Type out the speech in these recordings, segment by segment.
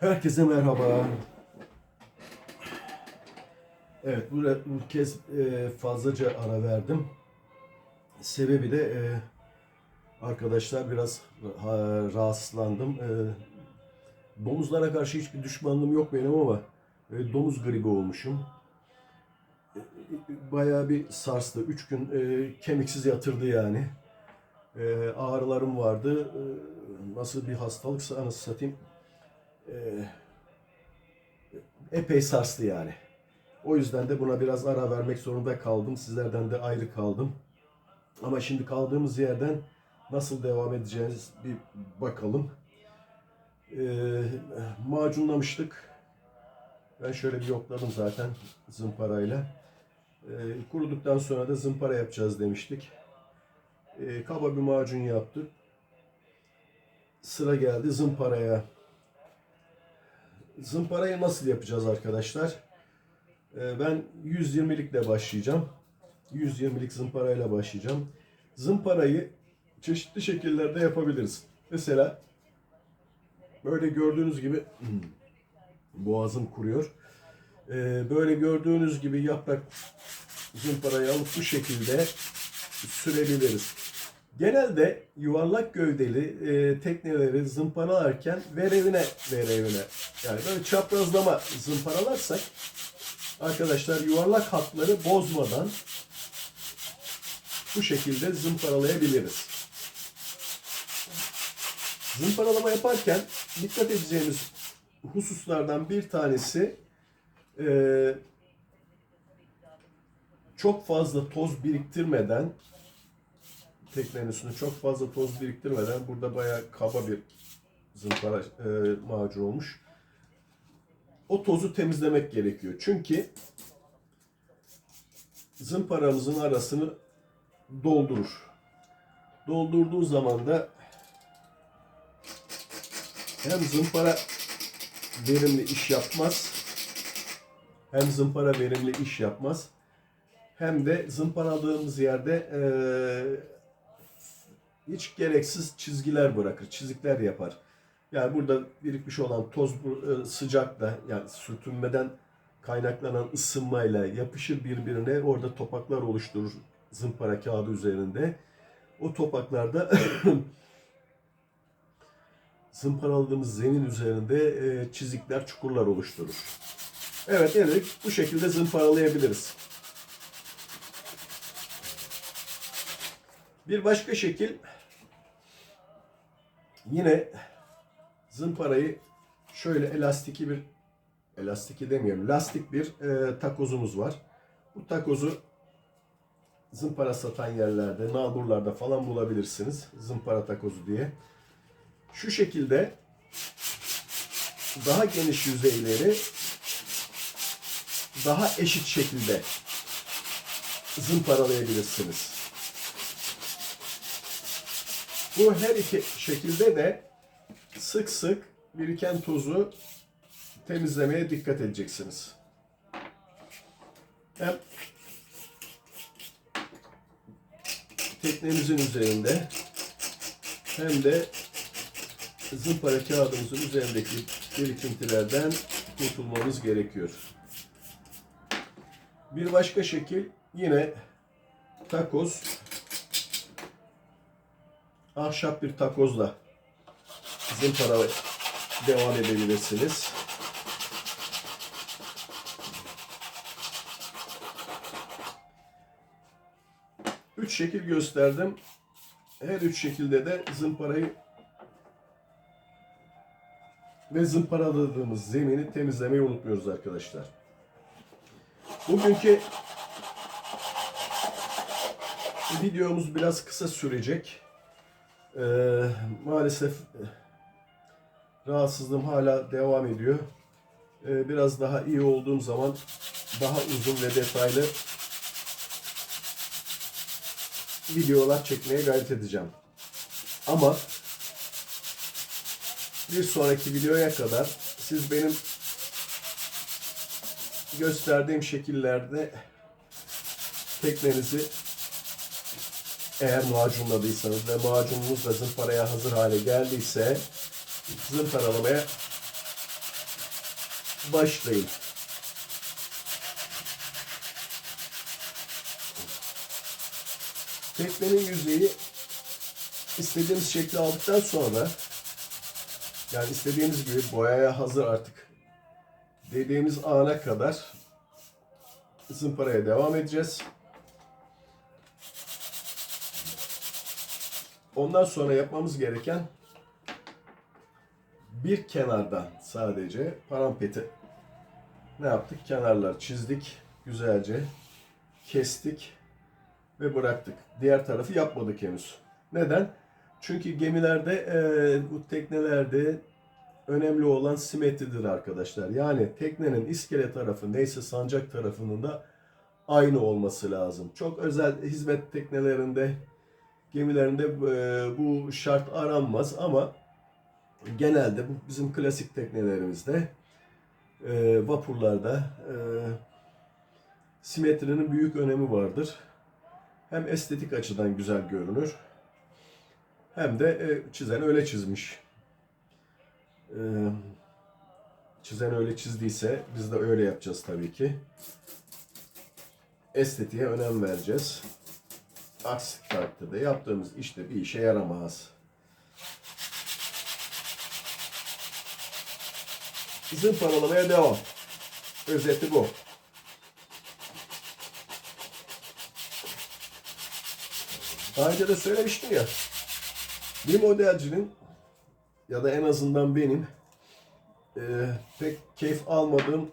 Herkese merhaba. Evet bu, bu kez e, fazlaca ara verdim. Sebebi de e, arkadaşlar biraz ha- rahatsızlandım. E, domuzlara karşı hiçbir düşmanlığım yok benim ama e, domuz gribi olmuşum. E, e, Bayağı bir sarstı. Üç gün e, kemiksiz yatırdı yani. E, ağrılarım vardı. E, nasıl bir hastalıksa anasını satayım. E, epey sarstı yani. O yüzden de buna biraz ara vermek zorunda kaldım. Sizlerden de ayrı kaldım. Ama şimdi kaldığımız yerden nasıl devam edeceğiz bir bakalım. Ee, macunlamıştık. Ben şöyle bir yokladım zaten zımparayla. Ee, kuruduktan sonra da zımpara yapacağız demiştik. Ee, kaba bir macun yaptık. Sıra geldi zımparaya. Zımparayı nasıl yapacağız arkadaşlar? Ee, Ben 120'likle başlayacağım. 120'lik zımparayla başlayacağım. Zımparayı çeşitli şekillerde yapabiliriz. Mesela böyle gördüğünüz gibi boğazım kuruyor. Ee, Böyle gördüğünüz gibi yaprak zımparayı alıp bu şekilde sürebiliriz. Genelde yuvarlak gövdeli e, tekneleri zımparalarken verevine verevine yani böyle çaprazlama zımparalarsak arkadaşlar yuvarlak hatları bozmadan bu şekilde zımparalayabiliriz. Zımparalama yaparken dikkat edeceğimiz hususlardan bir tanesi e, çok fazla toz biriktirmeden teknenin üstüne çok fazla toz biriktirmeden burada bayağı kaba bir zımpara e, macun olmuş. O tozu temizlemek gerekiyor. Çünkü zımparamızın arasını doldurur. Doldurduğu zaman da hem zımpara verimli iş yapmaz, hem zımpara verimli iş yapmaz, hem de zımparaladığımız yerde eee, hiç gereksiz çizgiler bırakır, çizikler yapar. Yani burada birikmiş olan toz e, sıcakla yani sürtünmeden kaynaklanan ısınmayla yapışır birbirine orada topaklar oluşturur zımpara kağıdı üzerinde. O topaklarda zımparaladığımız zemin üzerinde e, çizikler, çukurlar oluşturur. Evet, evet bu şekilde zımparalayabiliriz. Bir başka şekil yine zımparayı şöyle elastiki bir elastiki demiyorum lastik bir e, takozumuz var. Bu takozu zımpara satan yerlerde, nalburlarda falan bulabilirsiniz. Zımpara takozu diye. Şu şekilde daha geniş yüzeyleri daha eşit şekilde zımparalayabilirsiniz. Bu her iki şekilde de sık sık biriken tozu temizlemeye dikkat edeceksiniz. Hem teknemizin üzerinde hem de zımpara kağıdımızın üzerindeki birikintilerden kurtulmamız gerekiyor. Bir başka şekil yine takoz ahşap bir takozla zımpara devam edebilirsiniz. Üç şekil gösterdim. Her üç şekilde de zımparayı ve zımparaladığımız zemini temizlemeyi unutmuyoruz arkadaşlar. Bugünkü videomuz biraz kısa sürecek. Ee, maalesef e, rahatsızlığım hala devam ediyor. Ee, biraz daha iyi olduğum zaman daha uzun ve detaylı videolar çekmeye gayret edeceğim. Ama bir sonraki videoya kadar siz benim gösterdiğim şekillerde teknenizi eğer macunladıysanız ve macununuz da zımparaya hazır hale geldiyse zımparalamaya başlayın. Teknenin yüzeyi istediğimiz şekli aldıktan sonra yani istediğimiz gibi boyaya hazır artık dediğimiz ana kadar zımparaya devam edeceğiz. Ondan sonra yapmamız gereken bir kenardan sadece parampeti ne yaptık? Kenarlar çizdik güzelce kestik ve bıraktık. Diğer tarafı yapmadık henüz. Neden? Çünkü gemilerde, e, teknelerde önemli olan simetridir arkadaşlar. Yani teknenin iskele tarafı neyse sancak tarafının da aynı olması lazım. Çok özel hizmet teknelerinde, gemilerinde e, bu şart aranmaz ama genelde bu bizim klasik teknelerimizde, e, vapurlarda e, simetrinin büyük önemi vardır. Hem estetik açıdan güzel görünür hem de çizen öyle çizmiş. Çizen öyle çizdiyse biz de öyle yapacağız tabii ki. Estetiğe önem vereceğiz. Aksi takdirde yaptığımız işte bir işe yaramaz. Zımparalamaya devam. Özeti bu. Daha önce de söylemiştim ya. Bir modelcinin ya da en azından benim e, pek keyif almadığım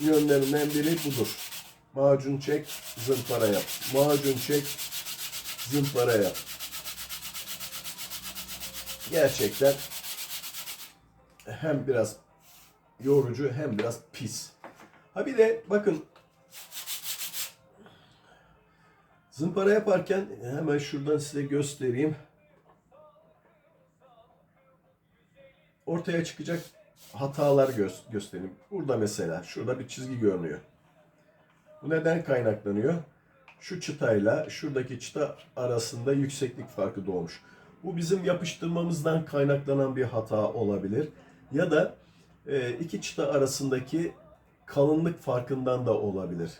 yönlerinden biri budur. Macun çek, zımpara yap. Macun çek, zımpara yap. Gerçekten hem biraz yorucu hem biraz pis. Ha bir de bakın zımpara yaparken hemen şuradan size göstereyim. Ortaya çıkacak hatalar gö- göstereyim. Burada mesela şurada bir çizgi görünüyor. Bu neden kaynaklanıyor? Şu çıtayla şuradaki çıta arasında yükseklik farkı doğmuş. Bu bizim yapıştırmamızdan kaynaklanan bir hata olabilir. Ya da e, iki çıta arasındaki kalınlık farkından da olabilir.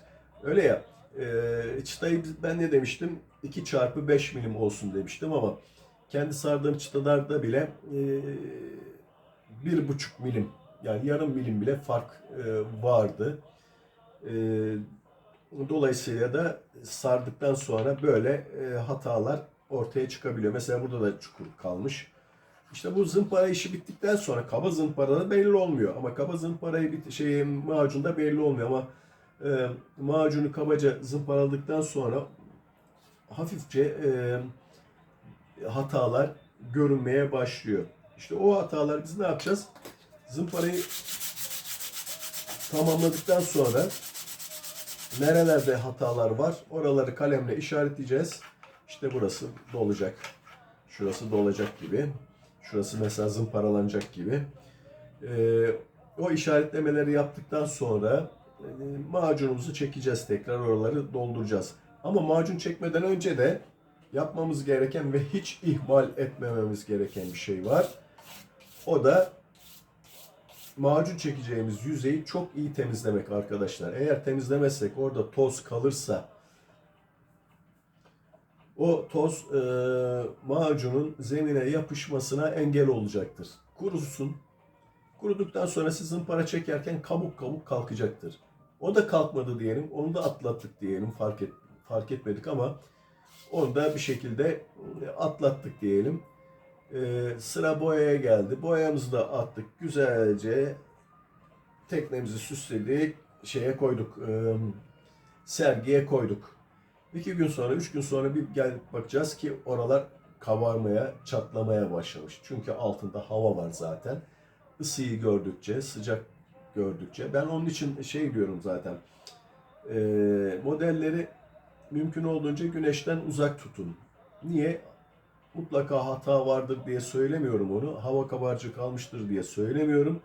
Öyle ya, e, çıtayı ben ne demiştim? 2 çarpı 5 milim olsun demiştim ama kendi sardığım çıtalarda bile e, bir buçuk milim yani yarım milim bile fark vardı. Dolayısıyla da sardıktan sonra böyle e, hatalar ortaya çıkabiliyor. Mesela burada da çukur kalmış. İşte bu zımpara işi bittikten sonra kaba zımparada belli olmuyor. Ama kaba zımparayı bit şey macunda belli olmuyor ama e, macunu kabaca zımparaladıktan sonra hafifçe e, hatalar görünmeye başlıyor. İşte o hatalar biz ne yapacağız? Zımparayı tamamladıktan sonra nerelerde hatalar var oraları kalemle işaretleyeceğiz. İşte burası dolacak. Şurası dolacak gibi. Şurası mesela zımparalanacak gibi. Ee, o işaretlemeleri yaptıktan sonra e, macunumuzu çekeceğiz tekrar oraları dolduracağız. Ama macun çekmeden önce de yapmamız gereken ve hiç ihmal etmememiz gereken bir şey var. O da macun çekeceğimiz yüzeyi çok iyi temizlemek arkadaşlar. Eğer temizlemezsek orada toz kalırsa o toz e, macunun zemine yapışmasına engel olacaktır. Kurusun. Kuruduktan sonra siz zımpara çekerken kabuk kabuk kalkacaktır. O da kalkmadı diyelim. Onu da atlattık diyelim. Fark, et, fark etmedik ama onu da bir şekilde atlattık diyelim. Ee, sıra boyaya geldi. Boyamızı da attık. Güzelce teknemizi süsledik. Şeye koyduk. e, sergiye koyduk. İki gün sonra, üç gün sonra bir gelip bakacağız ki oralar kabarmaya, çatlamaya başlamış. Çünkü altında hava var zaten. Isıyı gördükçe, sıcak gördükçe. Ben onun için şey diyorum zaten. e, modelleri mümkün olduğunca güneşten uzak tutun. Niye? Mutlaka hata vardır diye söylemiyorum onu. Hava kabarcık kalmıştır diye söylemiyorum.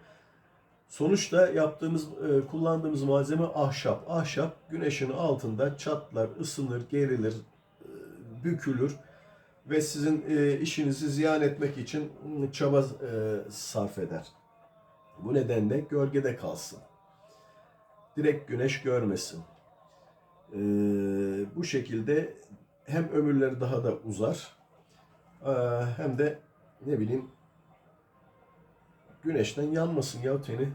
Sonuçta yaptığımız, e, kullandığımız malzeme ahşap. Ahşap güneşin altında çatlar, ısınır, gerilir, e, bükülür ve sizin e, işinizi ziyan etmek için çaba e, sarf eder. Bu nedenle gölgede kalsın. Direkt güneş görmesin. Bu şekilde hem ömürleri daha da uzar hem de ne bileyim güneşten yanmasın ya teni.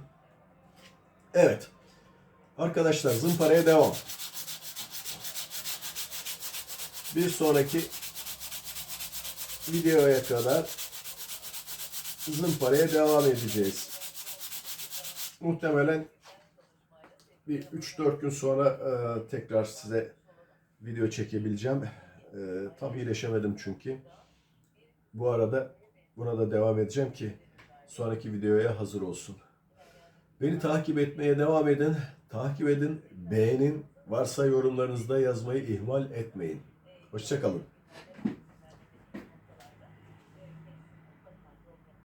Evet. Arkadaşlar zımparaya devam. Bir sonraki videoya kadar zımparaya devam edeceğiz. Muhtemelen bir 3-4 gün sonra e, tekrar size video çekebileceğim. E, tam iyileşemedim çünkü. Bu arada buna da devam edeceğim ki sonraki videoya hazır olsun. Beni takip etmeye devam edin. Takip edin, beğenin. Varsa yorumlarınızda yazmayı ihmal etmeyin. Hoşçakalın.